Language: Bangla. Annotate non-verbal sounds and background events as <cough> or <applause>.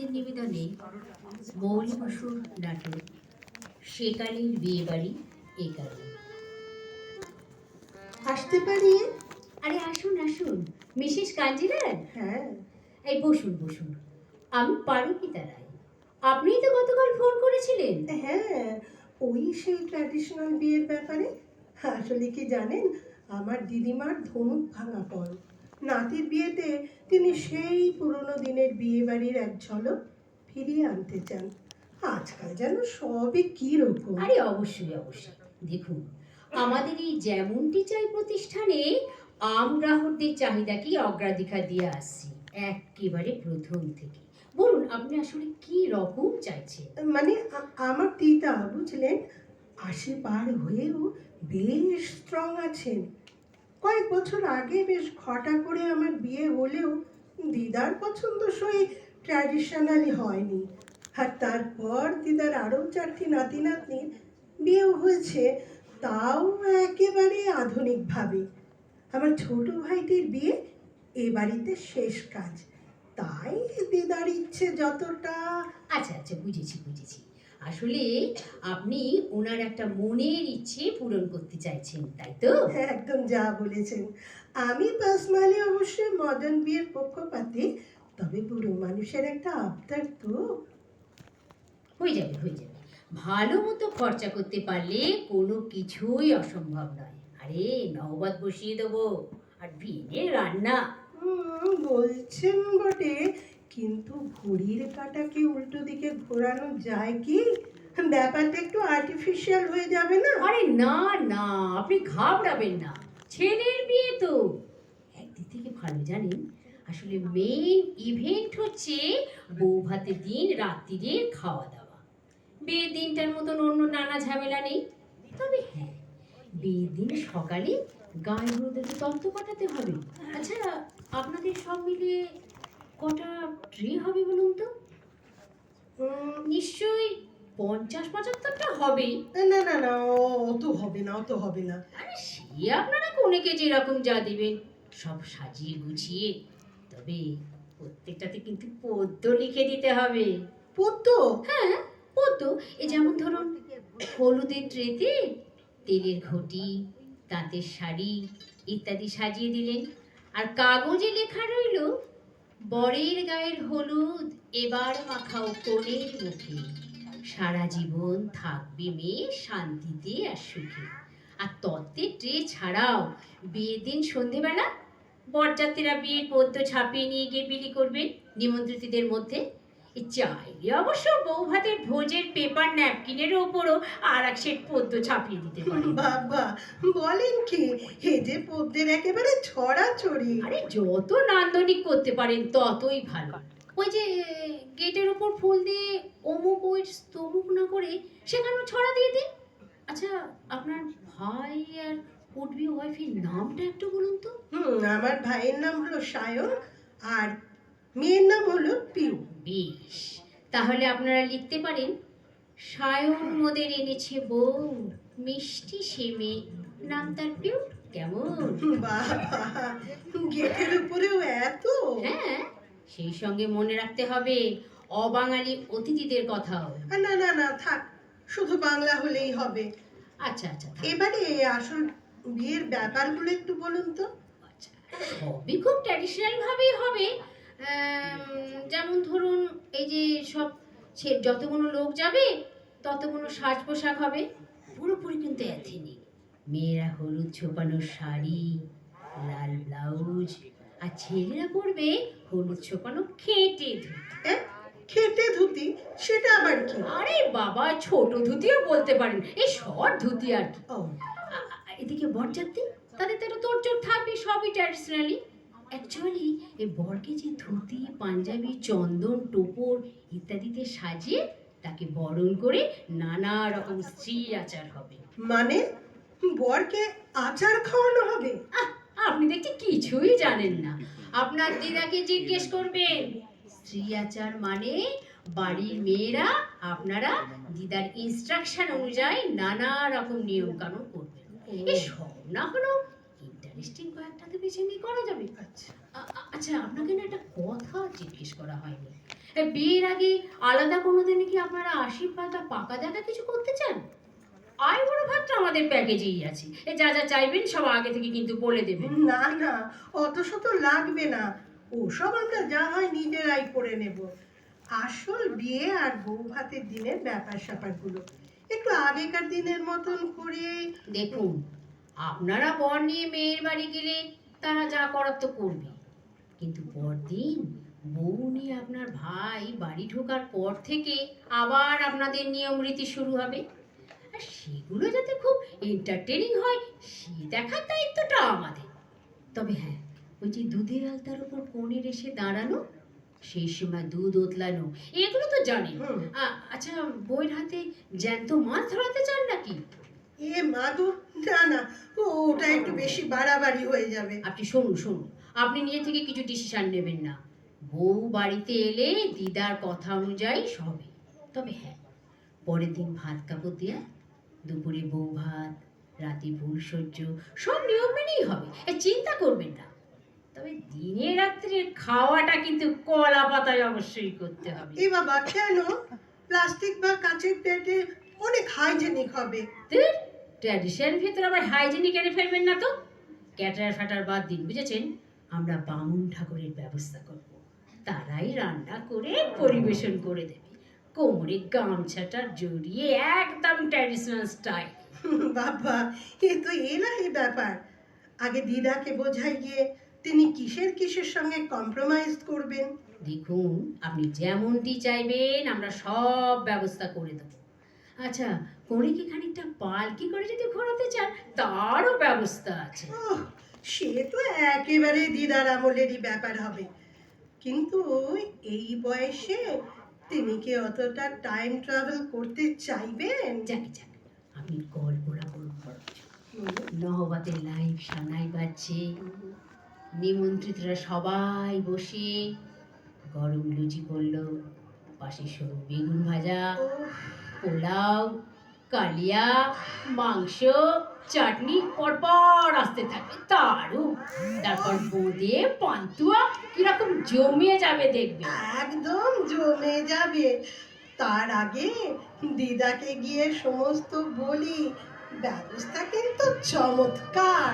আপনাদের নিবেদনে মৌলি বসুর নাটক সেকালের বিয়ে বাড়ি একালে আসতে পারি? আরে আসুন আসুন। মিসেস কাঞ্জিলাল? হ্যাঁ। এই বসুন বসুন। আমি পারমিতা রায়। আপনিই তো গতকাল ফোন করেছিলেন। হ্যাঁ ওই সেই ট্র্যাডিশনাল বিয়ের ব্যাপারে। আসলে কি জানেন আমার দিদিমার ধনুক ভাঙা পর। নাতির বিয়েতে তিনি সেই পুরনো দিনের বিয়ে বাড়ির এক ঝলক ফিরিয়ে আনতে চান। আজকাল যেন সবই কি রকম আরে অবশ্যই অবশ্যই। দেখুন আমাদের এই যেমনটি চাই প্রতিষ্ঠানে আম গ্রাহকদের চাহিদাকে অগ্রাধিকার দিয়ে আসছি একেবারে প্রথম থেকে। বলুন আপনি আসলে কি রকম চাইছেন? মানে আমার দিদা বুঝলেন আশি পার হয়েও বেশ স্ট্রং আছেন। কয়েক বছর আগে বেশ ঘটা করে আমার বিয়ে হলেও দিদার পছন্দসই ট্র্যাডিশনালি হয়নি। আর তারপর দিদার আরও চারটি নাতি নাতনির বিয়েও হয়েছে, তাও একেবারে আধুনিকভাবে। আমার ছোট ভাইটির বিয়ে এ বাড়িতে শেষ কাজ। তাই দিদার ইচ্ছে যতটা আচ্ছা আচ্ছা বুঝেছি বুঝেছি। আসলে আপনি ওনার একটা মনের ইচ্ছে পূরণ করতে চাইছেন তাই তো? একদম যা বলেছেন। আমি পার্সোনালি অবশ্যই মডার্ন বিয়ের পক্ষপাতী তবে বুড়ো মানুষের একটা আবদার তো। হয়ে যাবে হয়ে যাবে। ভালো মতো খরচা করতে পারলে কোনো কিছুই অসম্ভব নয়। আরে নওবাদ বসিয়ে দেবো। আর বিয়ে রান্না। বলছেন বটে। কিন্তু ঘড়ির কাঁটাকে উল্টো দিকে ঘোরানো যায় কি? ব্যাপারটা একটু আর্টিফিশিয়াল হয়ে যাবে না? আরে না না, আপনি ঘাবড়াবেন না। ছেলের বিয়ে তো। একদিক থেকে ভালো জানেন, আসলে মেইন ইভেন্ট হচ্ছে বউ ভাতের দিন রাত্রিরে খাওয়া দাওয়া বিয়ের দিনটার মতন অন্য নানা ঝামেলা নেই। তবে হ্যাঁ বিয়ের দিন সকালে গায়ে হলুদেরকে তত্ত্ব পাঠাতে হবে। আচ্ছা আপনাদের সব মিলে কটা ট্রে হবে বলুন তো? নিশ্চয়ই পঞ্চাশ পঁচাত্তরটা হবেই। না না না অত হবে না অত হবে না। আরে সে আপনারা কোনেকে যেরকম যা দিবেন? সব সাজিয়ে গুছিয়ে। তবে প্রত্যেকটাতে কিন্তু পদ্য লিখে দিতে হবে। পদ্য? হ্যাঁ পদ্য। এ যেমন ধরুন হলুদের ট্রেতে তেলের ঘটি তাঁতের শাড়ি ইত্যাদি সাজিয়ে দিলেন। আর কাগজে লেখা রইল বরের গায়ের হলুদ, এবার মাখাও কনের মুখে। সারা জীবন থাকবে মেয়ে শান্তিতে আর সুখে। আর তত্ত্বের ট্রে ছাড়াও বিয়ের দিন সন্ধেবেলা বরযাত্রীরা বিয়ের পদ্য ছাপিয়ে নিয়ে গিয়ে বিলি করবেন নিমন্ত্রিতদের মধ্যে। চাইলে অবশ্য বউ ভাতের ভোজের পেপার ন্যাপকিনের ওপরও আর এক সেট পদ্য ছাপিয়ে দিতে পারে। বাবা বলেন কি? হে যে পদ্মের একেবারে ছড়াছড়ি। আরে যত নান্দনিক করতে পারেন ততই ভালো। ওই যে গেটের ওপর ফুল দিয়ে অমুক ওই তমুক না করে সেখানেও ছড়া দিয়ে দিন। আচ্ছা আপনার ভাই আর উঠবি ওয়াইফের নামটা একটু বলুন তো। হুম আমার ভাইয়ের নাম হলো সায়ন আর মেয়ের নাম হলো পিউ। বেশ। তাহলে আপনারা লিখতে পারেন সায়ন মোদের এনেছে বউ মিষ্টি সেমে নাম তার পিউ? কেমন? বাবা গেটের উপরেও এত? হ্যাঁ সেই সঙ্গে মনে রাখতে হবে অবাঙালি অতিথিদের কথাও। আ, না না না থাক শুধু বাংলা হলেই হবে। আচ্ছা আচ্ছা এবারে আসল বিয়ের ব্যাপারগুলো একটু বলুন তো। আচ্ছা, সবই খুব ট্র্যাডিশনাল ভাবেই হবে। যেমন ধরুন এই যে সব সে যতগুলো লোক যাবে ততগুলো সাজ পোশাক হবে। পুরোপুরি কিন্তু এথেনিক মেয়েরা হলুদ ছোপানো শাড়ি লাল ব্লাউজ আর ছেলেরা পরবে হলুদ ছোপানো খেটে ধুতি। খেটে ধুতি? সেটা আবার কি? আরে বাবা ছোট ধুতিও বলতে পারেন। এই শর্ট ধুতি আর কি। এদিকে বরযাত্রী তাদের তো তোর থাকবে সবই ট্র্যাডিশনালি অ্যাকচুয়ালি এই বরকে যে ধুতি পাঞ্জাবি চন্দন টোপর ইত্যাদিতে সাজিয়ে তাকে বরণ করে নানা রকম স্ত্রী আচার হবে। মানে? বরকে আচার খাওয়ানো হবে? আপনি দেখছি কিছুই জানেন না। আপনার দিদাকে জিজ্ঞেস করবেন স্ত্রী আচার মানে? বাড়ির মেয়েরা আপনারা দিদার ইনস্ট্রাকশন অনুযায়ী নানা রকম নিয়ম কানুন করবেন এই সব না হলো ইন্টারেস্টিং কয়েকটাতে বেছে নিয়ে করা যাবে? আচ্ছা। আচ্ছা আপনাকে না একটা কথা জিজ্ঞেস করা হয়নি। বিয়ের আগে আলাদা কোনো দিনে কি আপনারা আশীর্বাদ বা পাকা দেখা কিছু করতে চান? আয় বড় ভাতটা আমাদের প্যাকেজেই আছে। এ যা যা চাইবেন সব আগে থেকে কিন্তু বলে দেবেন। না না অত শত লাগবে না। ওসব আমরা যা হয় নিজেরাই করে নেব। আসল বিয়ে আর বউ ভাতের দিনের ব্যাপার স্যাপারগুলো একটু আগেকার দিনের মতন করে দেখুন আপনারা বর নিয়ে মেয়ের বাড়ি গেলে তারা যা করার তো করবে। কিন্তু পরদিন বউ নিয়ে আপনার ভাই বাড়ি ঢোকার পর থেকে আবার আপনাদের নিয়ম রীতি শুরু হবে। আর সেগুলো যাতে খুব এন্টারটেনিং হয় সে দেখার দায়িত্বটা আমাদের। তবে হ্যাঁ ওই যে দুধের আলতার উপর কনের এসে দাঁড়ানো সেই সময় দুধ ওতলানো এগুলো তো জানেন। আচ্ছা বইয়ের হাতে জ্যান্ত মাছ ধরাতে চান নাকি? এ মাদু না না ও ওটা একটু বেশি বাড়াবাড়ি হয়ে যাবে। আপনি শুনুন শুনুন। আপনি নিজে থেকে কিছু ডিসিশন নেবেন না। বউ বাড়িতে এলে দিদার কথা অনুযায়ী সবে। তবে হ্যাঁ পরের দিন ভাত কাপড় দেয়া দুপুরে বউ ভাত রাতে ভুল সহ্য সব নিয়ম মেনেই হবে চিন্তা করবেন না। তবে দিনে রাত্রে খাওয়াটা কিন্তু কলা পাতায় অবশ্যই করতে হবে। এ বাবা কেন? প্লাস্টিক বা কাঁচের প্লেটে অনেক হাইজেনিক হবে। ট্র্যাডিশন ভিতরে আবার হাইজেনিক এনে ফেলবেন না তো? ক্যাটার ফ্যাটার বাদ দিন বুঝেছেন? আমরা বামুন ঠাকুরের ব্যবস্থা করব। তারাই রান্না করে পরিবেশন করে দেবে। কোমরে গামছাটা জড়িয়ে একদম ট্র্যাডিশনাল স্টাইল <laughs> বাবা এ তো এলাহি ব্যাপার। আগে দিদাকে বোঝাই গিয়ে তিনি কিসের কিসের সঙ্গে কম্প্রোমাইজ করবেন? দেখুন আপনি যেমনটি চাইবেন আমরা সব ব্যবস্থা করে দেবো। আচ্ছা কোণেকে খানিকটা পালকি করে যদি ঘোরাতে চান তারও ব্যবস্থা আছে। সে তো একেবারে দিদার আমলেরই ব্যাপার হবে। কিন্তু এই বয়সে তিনি কি অতটা টাইম ট্রাভেল করতে চাইবেন? যাক যাক আমি গল্পটা করুন বরঞ্চ নহবাতের লাইভ সানাই বাজছে। নিমন্ত্রিতরা সবাই বসে গরম লুচি করল পাশে সরু বেগুন ভাজা। পোলাও, কালিয়া, মাংস, চাটনি পরপর আসতে থাকবে দারু তারপর বোঁদে পান্তুয়া কীরকম জমে যাবে দেখবে। একদম জমে যাবে। তার আগে দিদাকে গিয়ে সমস্ত বলি, ব্যবস্থা কিন্তু চমৎকার।